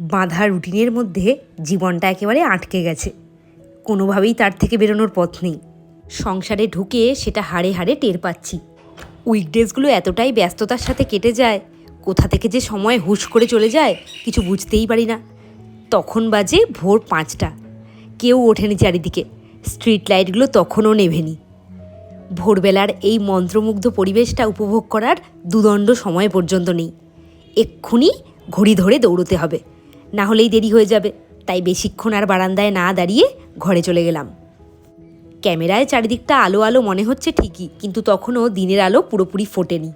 বাঁধা রুটিনের মধ্যে জীবনটা একেবারে আটকে গেছে। কোনোভাবেই তার থেকে বেরোনোর পথ নেই। সংসারে ঢুকে সেটা হাড়ে হাড়ে টের পাচ্ছি। উইকডেজগুলো এতটাই ব্যস্ততার সাথে কেটে যায়, কোথা থেকে যে সময় হুশ করে চলে যায় কিছু বুঝতেই পারি না। তখন বাজে ভোর পাঁচটা। কেউ ওঠেনি চারিদিকে। স্ট্রিট লাইটগুলো তখনও নেভেনি। ভোরবেলার এই মন্ত্রমুগ্ধ পরিবেশটা উপভোগ করার দুদণ্ড সময় পর্যন্ত নেই। এক্ষুনি ঘড়ি ধরে দৌড়তে হবে। না হলেই দেরি হয়ে যাবে। তাই বেশিক্ষণ আর বারান্দায় না দাঁড়িয়ে ঘরে চলে গেলাম। ক্যামেরায় চারিদিকটা আলো আলো মনে হচ্ছে ঠিকই, কিন্তু তখনও দিনের আলো পুরোপুরি ফোটেনি।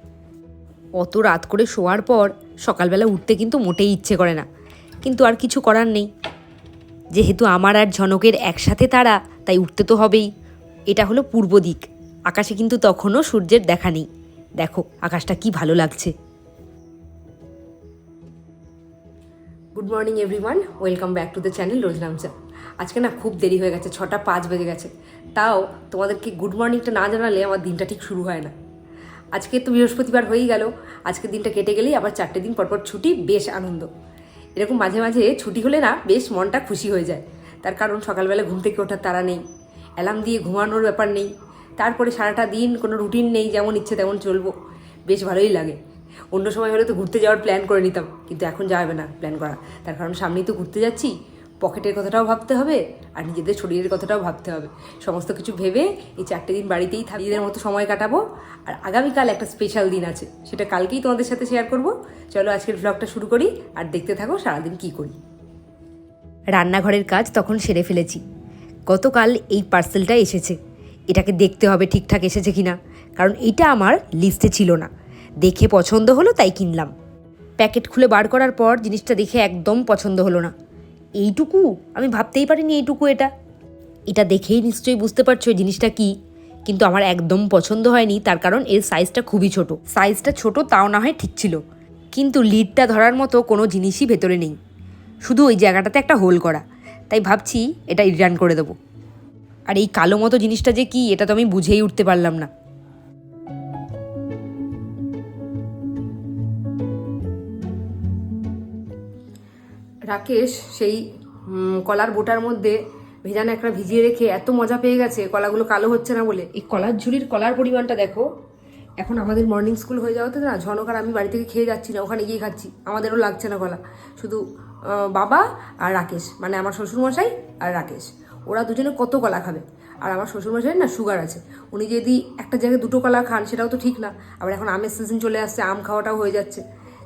অত রাত করে শোয়ার পর সকালবেলা উঠতে কিন্তু মোটেই ইচ্ছে করে না। কিন্তু আর কিছু করার নেই। যেহেতু আমার আর ঝনকের একসাথে তারা, তাই উঠতে তো হবেই। এটা হলো পূর্ব দিক। আকাশে কিন্তু তখনও সূর্যের দেখা নেই। দেখো, আকাশটা কি ভালো লাগছে। Good morning everyone welcome back to the channel Roj Namcha আজকে না খুব দেরি হয়ে গেছে, ছটা পাঁচ বেজে গেছে। তাও তোমাদেরকে গুড মর্নিংটা না জানালে আমার দিনটা ঠিক শুরু হয় না। আজকে তো বৃহস্পতিবার হয়েই গেল, আজকে দিনটা কেটে গেলেই আবার চারটে দিন পরপর ছুটি, বেশ আনন্দ। এরকম মাঝে মাঝে ছুটি হলে না বেশ মনটা খুশি হয়ে যায়। তার কারণ সকালবেলা ঘুম থেকে ওঠার তারা নেই, অ্যালার্ম দিয়ে ঘুমানোর ব্যাপার নেই। তারপরে সারাটা দিন কোনো রুটিন নেই, যেমন ইচ্ছে তেমন চলবো, বেশ ভালোই লাগে। অন্য সময় হলে তো ঘুরতে যাওয়ার প্ল্যান করে নিতাম, কিন্তু এখন যাবে না প্ল্যান করা। তার কারণ সামনেই তো ঘুরতে যাচ্ছি, পকেটের কথাটাও ভাবতে হবে আর নিজেদের শরীরের কথাটাও ভাবতে হবে। সমস্ত কিছু ভেবে এই চারটে দিন বাড়িতেই থাকি মতো সময় কাটাবো। আর আগামীকাল একটা স্পেশাল দিন আছে, সেটা কালকেই তোমাদের সাথে শেয়ার করব। চলো আজকের ব্লগটা শুরু করি আর দেখতে থাকো সারাদিন কী করি। রান্নাঘরের কাজ তখন সেরে ফেলেছি। গতকাল এই পার্সেলটা এসেছে। এটাকে দেখতে হবে ঠিকঠাক এসেছে কিনা, কারণ এটা আমার লিস্টে ছিল না। দেখে পছন্দ হলো, তাই কিনলাম। প্যাকেট খুলে বার করার পর জিনিসটা দেখে একদম পছন্দ হলো না। এইটুকু? আমি ভাবতেই পারিনি এইটুকু এটা। এটা দেখেই নিশ্চয়ই বুঝতে পারছ জিনিসটা কি। কিন্তু আমার একদম পছন্দ হয়নি, তার কারণ এর সাইজটা খুবই ছোট। সাইজটা ছোট তাও না হয় ঠিক ছিল। কিন্তু লিডটা ধরার মতো কোনো জিনিসই ভেতরে নেই। শুধু ওই জায়গাটাতে একটা হোল করা। তাই ভাবছি এটা রিটার্ন করে দেবো। আর এই কালো মতো জিনিসটা যে কি, এটা তো আমি বুঝেই উঠতে পারলাম না। রাকেশ সেই কলার বোটার মধ্যে ভেজানো একটা ভিজিয়ে রেখে এত মজা পেয়ে গেছে, কলাগুলো কালো হচ্ছে না বলে। এই কলার ঝুড়ির কলার পরিমাণটা দেখো, এখন আমাদের মর্নিং স্কুল হয়ে যাওয়াতে না ঝনকার আমি বাড়ি থেকে খেয়ে যাচ্ছি না, ওখানে গিয়ে খাচ্ছি, আমাদেরও লাগছে না কলা। শুধু বাবা আর রাকেশ মানে আমার শ্বশুরমশাই আর রাকেশ। ওরা দুজনে কত কলা খাবে? আর আমার শ্বশুরমশাই না সুগার আছে। উনি যদি একটা জায়গায় দুটো কলা খান, সেটাও তো ঠিক না। আবার এখন আমের সিজন চলে আসছে, আম খাওয়াটাও হয়ে যাচ্ছে।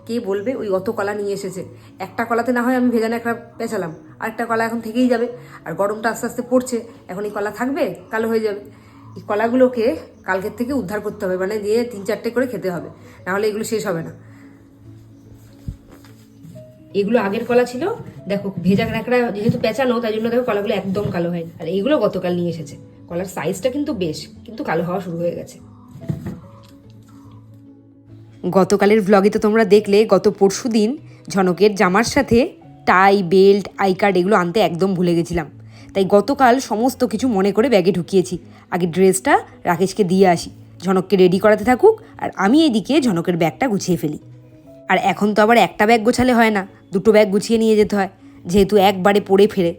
কে বলবে? ওই অত কলা নিয়ে এসেছে। একটা কলাতে না হয় আমি ভেজানো একটা পেঁচালাম। আর একটা কলা এখন থেকেই যাবে। আর গরমটা আস্তে আস্তে পড়ছে। এখন এই কলা থাকবে, কালো হয়ে যাবে। এই কলাগুলোকে কালকের থেকে উদ্ধার করতে হবে। মানে দিয়ে তিন চারটে করে খেতে হবে। নাহলে এগুলো শেষ হবে না। এগুলো আগের কলা ছিল। দেখো, ভেজা ন্যাকড়া যেহেতু পেঁচানো, তাই জন্য দেখো কলাগুলো একদম কালো হয়নি। আর এইগুলো গতকাল নিয়ে এসেছে। কলার সাইজটা কিন্তু বেশ, কিন্তু কালো হওয়া শুরু হয়ে গেছে। গতকালের ব্লগে তো তোমরা দেখলে, গত পরশু দিন ঝনকের জামার সাথে টাই বেল্ট আই কার্ড এগুলো আনতে একদম ভুলে গেছিলাম। তাই গতকাল সমস্ত কিছু মনে করে ব্যাগে ঢুকিয়েছি। আগে ড্রেসটা রাকেশকে দিয়ে আসি। ঝনককে রেডি করাতে থাকুক আর আমি এদিকে ঝনকের ব্যাগটা গুছিয়ে ফেলি। আর এখন তো আবার একটা ব্যাগ গোছালে হয় না, দুটো ব্যাগ গুছিয়ে নিয়ে যেতে হয়, যেহেতু একবারে পড়ে ফেরে।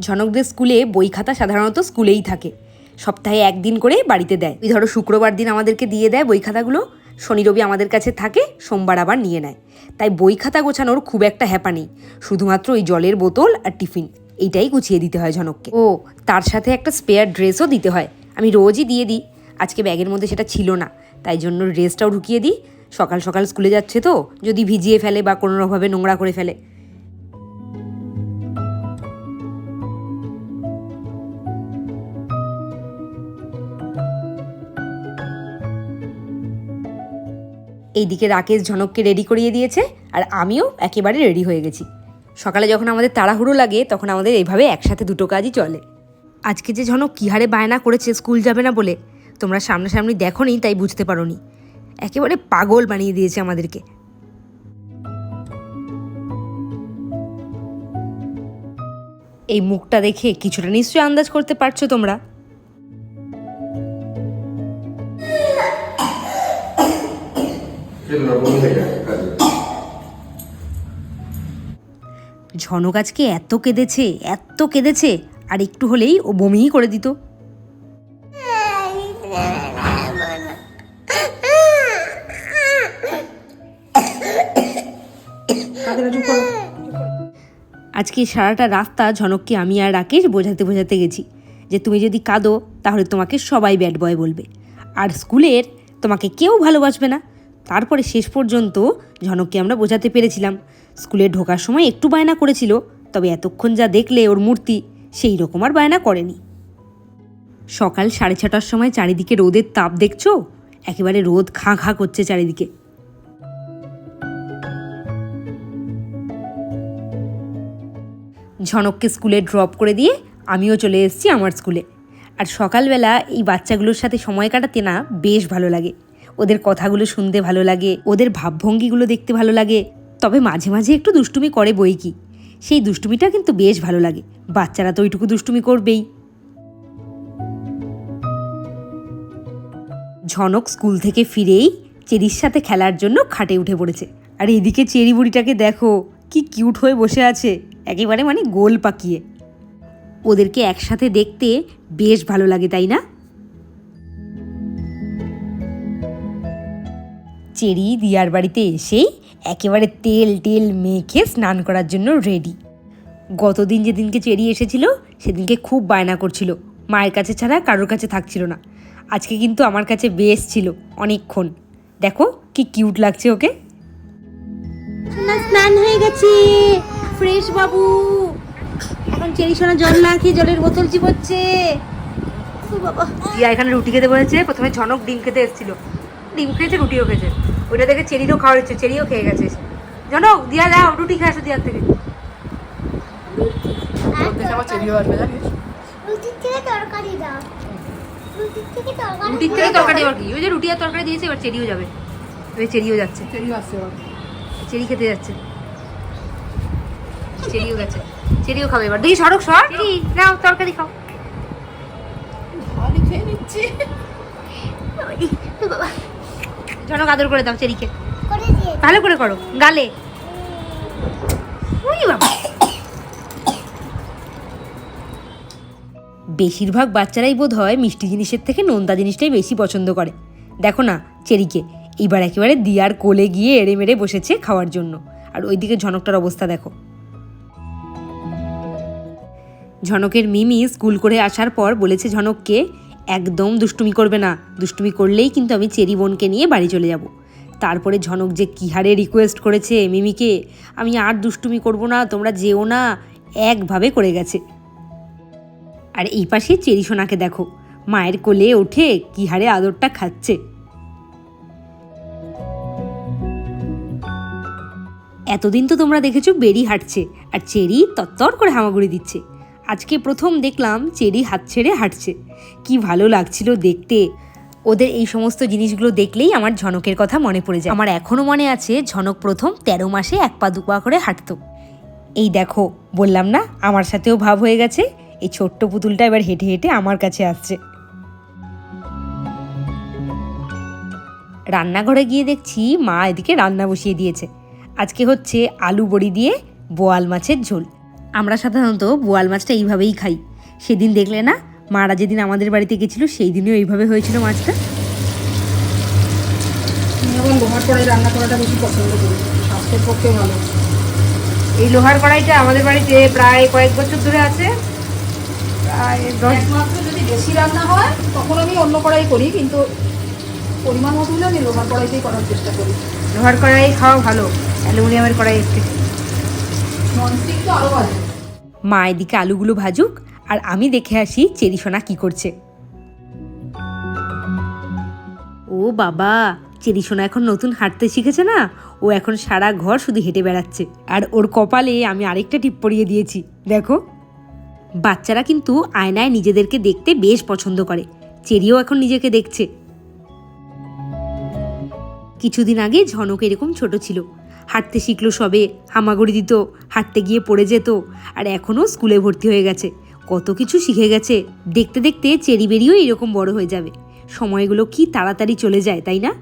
ঝনকদের স্কুলে বই খাতা সাধারণত স্কুলেই থাকে। সপ্তাহে একদিন করে বাড়িতে দেয়। ধরো শুক্রবার দিন আমাদেরকে দিয়ে দেয় বই খাতাগুলো শনি রবি আমাদের কাছে থাকে, সোমবার আবার নিয়ে নেয়। তাই বই খাতা গোছানোর খুব একটা হ্যাপা নেই। শুধুমাত্র ওই জলের বোতল আর টিফিন, এইটাই গুছিয়ে দিতে হয় ঝনককে। ও, তার সাথে একটা স্পেয়ার ড্রেসও দিতে হয়। আমি রোজই দিয়ে দিই। আজকে ব্যাগের মধ্যে সেটা ছিল না। তাই জন্য ড্রেসটাও ঢুকিয়ে দিই। সকাল সকাল স্কুলে যাচ্ছে তো, যদি ভিজিয়ে ফেলে বা কোনোভাবে নোংরা করে ফেলে। এইদিকে রাকেশ ঝনককে রেডি করিয়ে দিয়েছে আর আমিও একেবারে রেডি হয়ে গেছি। সকালে যখন আমাদের তাড়াহুড়ো লাগে, তখন আমাদের এইভাবে একসাথে দুটো কাজই চলে। আজকে যে ঝনক কী হারে বায়না করেছে, স্কুল যাবে না বলে, তোমরা সামনাসামনি দেখো নি তাই বুঝতে পারো নি একেবারে পাগল বানিয়ে দিয়েছে আমাদেরকে। এই মুখটা দেখে কিছুটা নিশ্চয়ই আন্দাজ করতে পারছ তোমরা। ঝনক আজকে এত কেঁদেছে এত কেঁদেছে, আর একটু হলেই ও বমিই করে দিত। আজকে সারাটা রাস্তা ঝনককে আমি আর রাকেশ বোঝাতে বোঝাতে গেছি, যে তুমি যদি কাঁদো, তাহলে তোমাকে সবাই ব্যাড বয় বলবে। আর স্কুলের তোমাকে কেউ ভালোবাসবে না। তারপরে শেষ পর্যন্ত ঝনককে আমরা বোঝাতে পেরেছিলাম। স্কুলে ঢোকার সময় একটু বায়না করেছিল, তবে এতক্ষণ যা দেখলে ওর মূর্তি, সেই রকম আর বায়না করেনি। সকাল সাড়ে ছটার সময় চারিদিকে রোদের তাপ দেখছ? একেবারে রোদ খাঁ খাঁ করছে চারিদিকে। ঝনককে স্কুলে ড্রপ করে দিয়ে আমিও চলে এসেছি আমার স্কুলে। আর সকালবেলা এই বাচ্চাগুলোর সাথে সময় কাটাতে না বেশ ভালো লাগে। ওদের কথাগুলো শুনতে ভালো লাগে, ওদের ভাবভঙ্গিগুলো দেখতে ভালো লাগে তবে মাঝে মাঝে একটু দুষ্টুমি করে বই কি সেই দুষ্টুমিটা কিন্তু বেশ ভালো লাগে। বাচ্চারা তো ওইটুকু দুষ্টুমি করবেই। ঝনক স্কুল থেকে ফিরেই চেরির সাথে খেলার জন্য খাটে উঠে পড়েছে। আর এদিকে চেরি বুড়িটাকে দেখো, কি কিউট হয়ে বসে আছে। একেবারে মানে গোল পাকিয়ে। ওদেরকে একসাথে দেখতে বেশ ভালো লাগে, তাই না? চেরি দিয়ার বাড়িতে এসেই একেবারে তেল টেল মেখে স্নান করার জন্য রেডি গতদিন যেদিনকে চেরি এসেছিল সেদিনকে খুব বায়না করছিল। মায়ের কাছে ছাড়া কারোর কাছে থাকছিল না। আজকে কিন্তু আমার কাছে বেশ ছিল অনেকক্ষণ। দেখো কি কিউট লাগছে ওকে। সোনা স্নান হয়ে গেছে। ফ্রেশ বাবু। এখন চেরি সোনা জল না খেয়ে জলের বোতল চিবোচ্ছে ও বাবা। দিয়া এখানে রুটি খেতে বলেছে প্রথমে ঝনক ডিম খেতে এসেছিল। ডিম খেয়েছে রুটিও খেয়েছে। ওইটা দেখে চেরিরও খাওয়ার ইচ্ছে চেরিও খেয়ে গেছে জানো দিয়া যাও রুটি খেয়ে আসো দিয়ার থেকে রুটির থেকে তরকারি আবার কি? ওই যে রুটি আর তরকারি দিয়েছে এবার চেরিও যাবে। এবার চেরিও যাচ্ছে। চেরিও আসছে চেরি খেতে যাচ্ছে। চেরিও গেছে। চেরিও খাবে এবার। দেখি সড়ক সর নাও তরকারি খাও। খেয়ে নিচ্ছি। বাবা ঝনক আদর করে দাও চেরিকে। ভালো করে করো গালে। বেশিরভাগ বাচ্চারাই বোধ হয় মিষ্টি জিনিসের থেকে নোনতা জিনিসটাই বেশি পছন্দ করে। দেখো না চেরিকে এইবার একেবারে দিয়ার কোলে গিয়ে এড়ে মেরে বসেছে খাওয়ার জন্য। আর ওইদিকে ঝনকটার অবস্থা দেখো। ঝনকের মিমি স্কুল করে আসার পর বলেছে ঝনককে একদম দুষ্টুমি করবে না। দুষ্টুমি করলেই কিন্তু আমি চেরি বোনকে নিয়ে বাড়ি চলে যাব। তারপরে ঝনক যে কী হারে রিকোয়েস্ট করেছে মিমিকে, আমি আর দুষ্টুমি করব না, তোমরা যেও না, একভাবে করে গেছে। আর এই পাশে চেরি সোনাকে দেখো, মায়ের কোলে ওঠে কী হারে আদরটা খাচ্ছে। এতদিন তো তোমরা দেখেছ বেরি হাঁটছে, আর চেরি তত্তর করে হামাগুড়ি দিচ্ছে। আজকে প্রথম দেখলাম চেরি হাত ছেড়ে হাঁটছে। কি ভালো লাগছিল দেখতে। ওদের এই সমস্ত জিনিসগুলো দেখলেই আমার ঝনকের কথা মনে পড়ে যায়। আমার এখনও মনে আছে ঝনক প্রথম তেরো মাসে এক পা দু পা করে হাঁটতো। এই দেখো, বললাম না, আমার সাথেও ভাব হয়ে গেছে। এই ছোট্ট পুতুলটা এবার হেঁটে হেঁটে আমার কাছে আসছে। রান্নাঘরে গিয়ে দেখছি মা এদিকে রান্না বসিয়ে দিয়েছে। আজকে হচ্ছে আলু বড়ি দিয়ে বোয়াল মাছের ঝোল। আমরা সাধারণত বোয়াল মাছটা এইভাবেই খাই। সেদিন দেখলে না মারা যেদিন আমাদের বাড়িতে গেছিল সেই দিনও এইভাবে হয়েছিল মাছটা। এখন লোহার কড়াই রান্না করাটা বেশি পছন্দ করি স্বাস্থ্যের পক্ষে ভালো। এই লোহার কড়াইটা আমাদের বাড়িতে প্রায় কয়েক বছর ধরে আছে প্রায় দশ একমাত্র যদি বেশি রান্না হয় তখন আমি অন্য কড়াই করি কিন্তু পরিমাণ মতো হলে আমি লোহার কড়াইতেই করার চেষ্টা করি। লোহার কড়াই খাওয়া ভালো অ্যালুমিনিয়ামের কড়াই একটু। ননস্টিক তো আরও ভালো। মা এদিকে আলুগুলো ভাজুক আর আমি দেখে আসি চেরি সোনা কি করছে। ও বাবা, চেরি সোনা এখন নতুন হাঁটতে শিখেছে না? ও এখন সারা ঘর শুধু হেঁটে বেড়াচ্ছে। আর ওর কপালে আমি আরেকটা টিপ পরিয়ে দিয়েছি, দেখো। বাচ্চারা কিন্তু আয়নায় নিজেদেরকে দেখতে বেশ পছন্দ করে। চেরিও এখন নিজেকে দেখছে। কিছুদিন আগে ঝনক এরকম ছোট ছিল। হাঁটতে শিখলো সবে, হামাগুড়ি দিত, হাঁটতে গিয়ে পড়ে যেত, আর এখনও স্কুলে ভর্তি হয়ে গেছে। কত কিছু শিখে গেছে। দেখতে দেখতে চেরি বেরিও এরকম বড় হয়ে যাবে। সময়গুলো কি তাড়াতাড়ি চলে যায়, তাই না?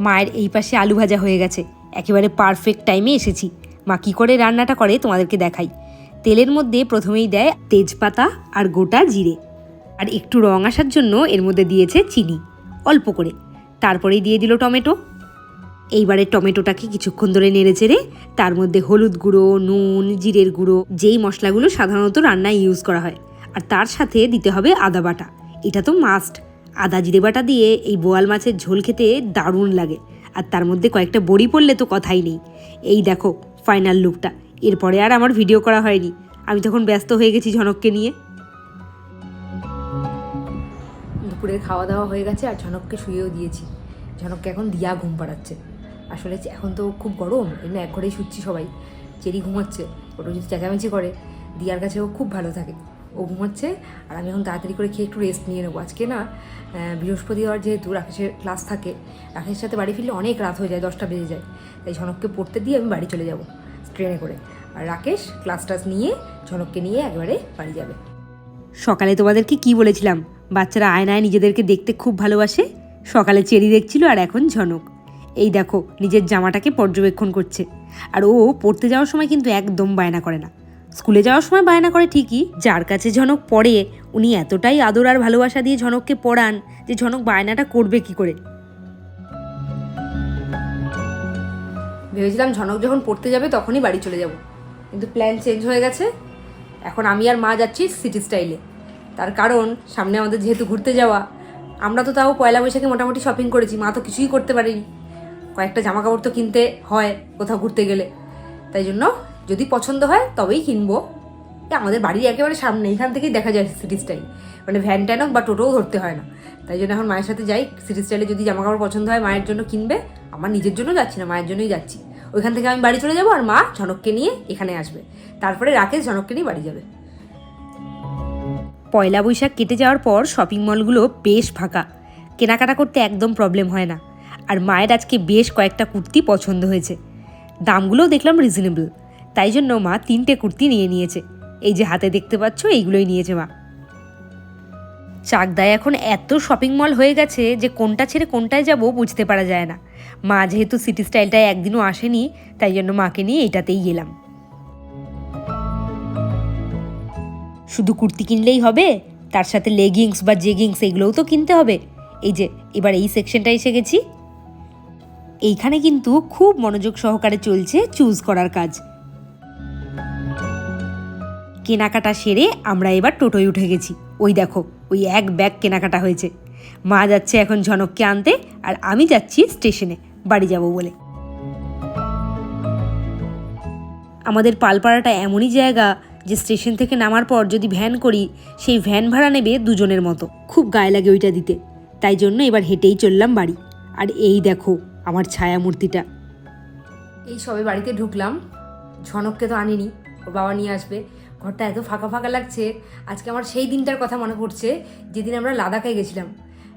মায়ের এই পাশে আলু ভাজা হয়ে গেছে। একেবারে পারফেক্ট টাইমে এসেছি। মা কী করে রান্নাটা করে তোমাদেরকে দেখাই। তেলের মধ্যে প্রথমেই দেয় তেজপাতা আর গোটা জিরে। আর একটু রং আসার জন্য এর মধ্যে দিয়েছে চিনি, অল্প করে। তারপরেই দিয়ে দিল টমেটো। এইবারে টমেটোটাকে কিছুক্ষণ ধরে নেড়ে চেড়ে, তার মধ্যে হলুদ গুঁড়ো, নুন, জিরের গুঁড়ো, যেই মশলাগুলো সাধারণত রান্নায় ইউজ করা হয়। আর তার সাথে দিতে হবে আদা বাটা। এটা তো মাস্ট আদা জিরে বাটা দিয়ে এই বোয়াল মাছের ঝোল খেতে দারুণ লাগে। আর তার মধ্যে কয়েকটা বড়ি পড়লে তো কথাই নেই। এই দেখো ফাইনাল লুকটা এরপরে আর আমার ভিডিও করা হয়নি। আমি তখন ব্যস্ত হয়ে গেছি ঝনককে নিয়ে। দুপুরের খাওয়া দাওয়া হয়ে গেছে আর ঝনককে শুয়েও দিয়েছি। ঝনককে এখন দিয়া ঘুম পাড়াচ্ছে। আসলে এখন তো খুব গরম এমনি এক ঘরেই শুচ্ছি সবাই। চেরি ঘুমাচ্ছে ওটা যদি চেঁচামেচি করে, দিয়ার কাছে ও খুব ভালো থাকে। ও ঘুমাচ্ছে, আর আমি এখন তাড়াতাড়ি করে খেয়ে একটু রেস্ট নিয়ে নেব। আজকে না বৃহস্পতিবার যেহেতু রাকেশের ক্লাস থাকে, রাকেশের সাথে বাড়ি ফিরলে অনেক রাত হয়ে যায়, দশটা বেজে যায়। তাই ঝনককে পড়তে দিয়ে আমি বাড়ি চলে যাব ট্রেনে করে। আর রাকেশ ক্লাস টাস নিয়ে ঝনককে নিয়ে একবারে বাড়ি যাবে। সকালে তোমাদেরকে কি বলেছিলাম? বাচ্চারা আয়নায় নিজেদেরকে দেখতে খুব ভালোবাসে। সকালে চেরি দেখছিল আর এখন ঝনক। এই দেখো, নিজের জামাটাকে পর্যবেক্ষণ করছে। আর ও পড়তে যাওয়ার সময় কিন্তু একদম বায়না করে না। স্কুলে যাওয়ার সময় বায়না করে ঠিকই, যার কাছে ঝনক পড়ে, উনি এতটাই আদর আর ভালোবাসা দিয়ে ঝনককে পড়ান যে ঝনক বায়নাটা করবে কি করে। ভেবেছিলাম ঝনক যখন পড়তে যাবে তখনই বাড়ি চলে যাব। কিন্তু প্ল্যান চেঞ্জ হয়ে গেছে। এখন আমি আর মা যাচ্ছি সিটি স্টাইলে তার কারণ, সামনে আমাদের যেহেতু ঘুরতে যাওয়া, আমরা তো তাও পয়লা বৈশাখে মোটামুটি শপিং করেছি, মা তো কিছুই করতে পারেনি। কয়েকটা জামা কাপড় তো কিনতে হয় কোথাও ঘুরতে গেলে। তাই জন্য যদি পছন্দ হয় তবেই কিনবো। আমাদের বাড়ির একেবারে সামনে, এখান থেকেই দেখা যায় সিটি স্টাইল মানে ভ্যান ট্যান হোক বা টোটোও ধরতে হয় না। তাই জন্য এখন মায়ের সাথে যাই। সিটি স্টাইলে যদি জামা কাপড় পছন্দ হয়, মায়ের জন্য কিনবে। আমার নিজের জন্য যাচ্ছি না, মায়ের জন্যই যাচ্ছি। ওইখান থেকে আমি বাড়ি চলে যাব আর মা ঝনককে নিয়ে এখানে আসবে। তারপরে রাকেশ ঝনককে নিয়ে বাড়ি যাবে। পয়লা বৈশাখ কেটে যাওয়ার পর শপিং মলগুলো বেশ ফাঁকা। কেনাকাটা করতে একদম প্রবলেম হয় না। আর মায়ের আজকে বেশ কয়েকটা কুর্তি পছন্দ হয়েছে। দামগুলোও দেখলাম রিজনেবল তাই জন্য মা তিনটে কুর্তি নিয়ে নিয়েছে। এই যে হাতে দেখতে পাচ্ছ, এইগুলোই নিয়েছে মা। চাকদায় এখন এত শপিং মল হয়ে গেছে যে কোনটা ছেড়ে কোনটায় যাব বুঝতে পারা যায় না। মা যেহেতু সিটি স্টাইলটায় একদিনও আসেনি, তাই জন্য মাকে নিয়ে এটাতেই গেলাম শুধু কুর্তি কিনলেই হবে, তার সাথে লেগিংস বা জেগিংস এগুলোও তো কিনতে হবে। এই যে, এবার এই সেকশনটা এসে গেছি। এইখানে কিন্তু খুব মনোযোগ সহকারে চলছে চুজ করার কাজ। কেনাকাটা সেরে আমরা এবার টোটোয় উঠে গেছি। ওই দেখো, ওই এক ব্যাগ কেনাকাটা হয়েছে। মা যাচ্ছে এখন ঝনককে আনতে আর আমি যাচ্ছি স্টেশনে, বাড়ি যাব বলে। আমাদের পালপাড়াটা এমনই জায়গা যে স্টেশন থেকে নামার পর যদি ভ্যান করি, সেই ভ্যান ভাড়া নেবে দুজনের মতো। খুব গায়ে লাগে ওইটা দিতে। তাই জন্য এবার হেঁটেই চললাম বাড়ি। আর এই দেখো আমার ছায়া মূর্তিটা এই সবে বাড়িতে ঢুকলাম। ঝনককে তো আনিনি, ওর বাবা নিয়ে আসবে। ঘরটা এত ফাঁকা ফাঁকা লাগছে, আজকে আমার সেই দিনটার কথা মনে পড়ছে, যেদিন আমরা লাদাখে গেছিলাম।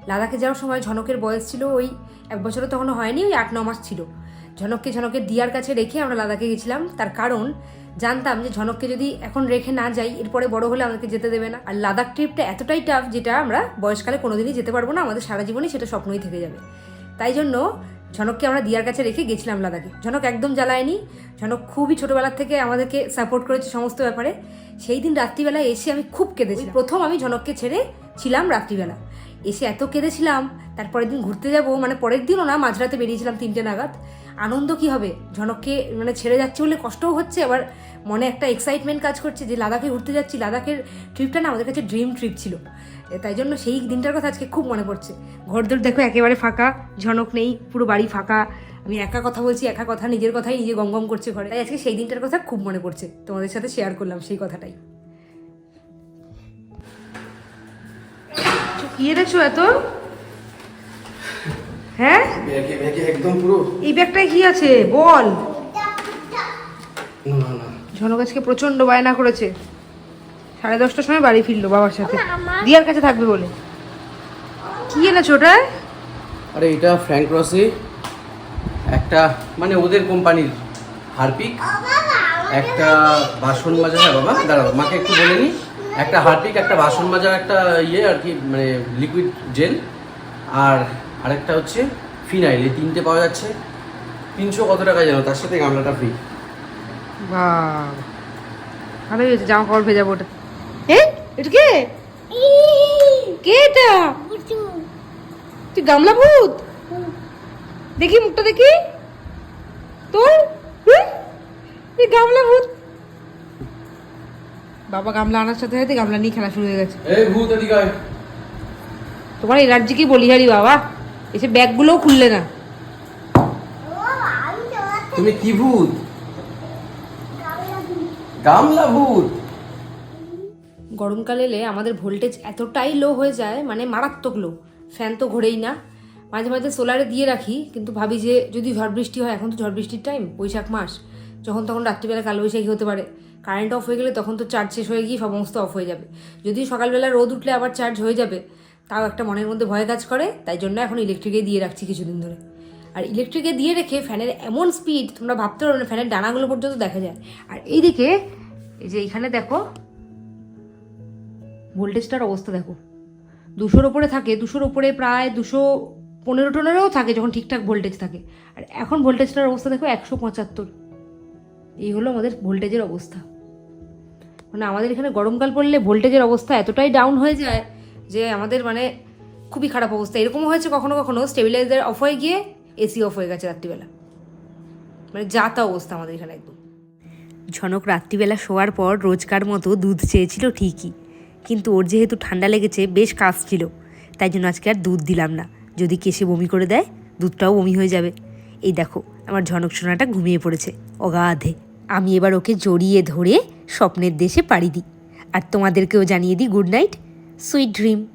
লাদাখে যাওয়ার সময় ঝনকের বয়স ছিল ওই এক বছরও তখনও হয়নি, ওই আট ন মাস ছিল। ঝনককে ঝনকের দিয়ার কাছে রেখে আমরা লাদাখে গেছিলাম। তার কারণ, জানতাম যে ঝনককে যদি এখন রেখে না যাই, এরপরে বড় হলে আমাদেরকে যেতে দেবে না। আর লাদাখ ট্রিপটা এতটাই টাফ যেটা আমরা বয়সকালে কোনোদিনই যেতে পারব না, আমাদের সারা জীবনই সেটা স্বপ্নই থেকে যাবে। তাই জন্য ঝনককে আমরা দিয়ার কাছে রেখে গেছিলাম লাদাখে। ঝনক একদম জ্বালায়নি। ঝনক খুবই ছোটোবেলার থেকে আমাদেরকে সাপোর্ট করেছে সমস্ত ব্যাপারে। সেই দিন রাত্রিবেলায় এসে আমি খুব কেঁদেছি প্রথম আমি ঝনককে ছেড়ে ছিলাম রাত্রিবেলা। এসে এত কেঁদেছিলাম তারপরের দিন ঘুরতে যাব মানে পরের দিনও না মাঝরাতে বেরিয়েছিলাম তিনটে নাগাদ। আনন্দ কি হবে? ঝনককে মানে ছেড়ে যাচ্ছে বলে কষ্টও হচ্ছে আবার মনে একটা এক্সাইটমেন্ট কাজ করছে যে লাদাখে ঘুরতে যাচ্ছি। লাদাখের ট্রিপটা না আমাদের কাছে ড্রিম ট্রিপ ছিল। তাই জন্য সেই দিনটার কথা আজকে খুব মনে পড়ছে। ঘরদোর দেখো একেবারে ফাঁকা ঝনক নেই পুরো বাড়ি ফাঁকা। আমি একা কথা বলছি একা কথা নিজের কথাই নিজে গম গম করছে ঘরে। তাই আজকে সেই দিনটার কথা খুব মনে পড়ছে। তোমাদের সাথে শেয়ার করলাম সেই কথাটাই। কি এনেছো এত? হ্যাঁ? একদম পুরো। এই ব্যাগটায় কি আছে? বল। ঝনক আজকে প্রচণ্ড বায়না করেছে। সাড়ে দশটার সময় বাড়ি ফিরলো বাবার সাথে। দিয়ার কাছে থাকবে বলে। কি এনেছো ওটায়? আরে এটা ফ্র্যাঙ্ক রসে একটা মানে ওদের কোম্পানির হারপিক। একটা বাসন মাজা হ্যাঁ বাবা দাঁড়াও মাকে একটু বলে নি। একটা হারপিক একটা বাসন মাজার একটা ইয়ে আর কি মানে লিকুইড জেল আর আরেকটা হচ্ছে ফিনাইল এই তিনটে পাওয়া যাচ্ছে। তিনশো কত টাকা জানো তার সাথে গামলাটা ফ্রি ভালোই হয়েছে জামা কাপড় ভেজাবো ওটা এ এটা কে? কে এটা? তুই গামলা ভূত? দেখি মুখটা দেখি। তোর? হ্যাঁ? এই গামলা ভূত। বাবা গামলা আনার সাথে সাথে গামলা নিয়ে খেলা শুরু হয়ে গেছে। এই ভূত এদিকে আয়। তোমার এনার্জি কি বলি হারি বাবা? এসে ব্যাগগুলোও খুললে না। তুমি কি ভূত? গামলা ভূত। গরমকাল এলে আমাদের ভোল্টেজ এতটাই লো হয়ে যায় মানে মারাত্মক লো ফ্যান তো ঘোরেই না। মাঝে মাঝে সোলারে দিয়ে রাখি, কিন্তু ভাবি যে যদি ঝড় বৃষ্টি হয়, এখন তো ঝড় বৃষ্টির টাইম বৈশাখ মাস। যখন তখন রাত্রিবেলা কালবৈশাখী হতে পারে। কারেন্ট অফ হয়ে গেলে তখন তো চার্জ শেষ হয়ে গিয়ে সমস্ত অফ হয়ে যাবে। যদি সকালবেলা রোদ উঠলে আবার চার্জ হয়ে যাবে, তাও একটা মনের মধ্যে ভয় কাজ করে, তাই জন্য এখন ইলেকট্রিকে দিয়ে রাখছি কিছুদিন ধরে। আর ইলেকট্রিকে দিয়ে রেখে ফ্যানের এমন স্পিড তোমরা ভাবতে পারো না ফ্যানের ডানাগুলো পর্যন্ত দেখা যায়। আর এইদিকে, এই যে এখানে দেখো ভোল্টেজটার অবস্থা দেখো। দুশোর ওপরে থাকে, দুশোর ওপরে প্রায় দুশো পনেরো টনেরও থাকে যখন ঠিকঠাক ভোল্টেজ থাকে। আর এখন ভোল্টেজটার অবস্থা দেখো একশো পঁচাত্তর। এই হলো আমাদের ভোল্টেজের অবস্থা। মানে আমাদের এখানে গরমকাল পড়লে ভোল্টেজের অবস্থা এতটাই ডাউন হয়ে যায় যে আমাদের মানে খুবই খারাপ অবস্থা। এরকম হয়েছে কখনো কখনো স্টেবিলাইজার অফ হয়ে গিয়ে এসি অফ হয়ে গেছে রাত্রিবেলা। মানে যা তা অবস্থা আমাদের এখানে একদম। ঝনক রাত্রিবেলা শোয়ার পর রোজকার মতো দুধ চেয়েছিল ঠিকই। কিন্তু ওর যেহেতু ঠান্ডা লেগেছে, বেশ কাজ ছিল। তাই জন্য আজকে আর দুধ দিলাম না। যদি কেসে বমি করে দেয়, দুধটাও বমি হয়ে যাবে। এই দেখো, আমার ঝনক সোনাটা ঘুমিয়ে পড়েছে। অগাধে। আমি এবার ওকে জড়িয়ে ধরে স্বপ্নের দেশে পাড়ি দিই। আর তোমাদেরকেও জানিয়ে দিই গুড নাইট, সুইট ড্রিম।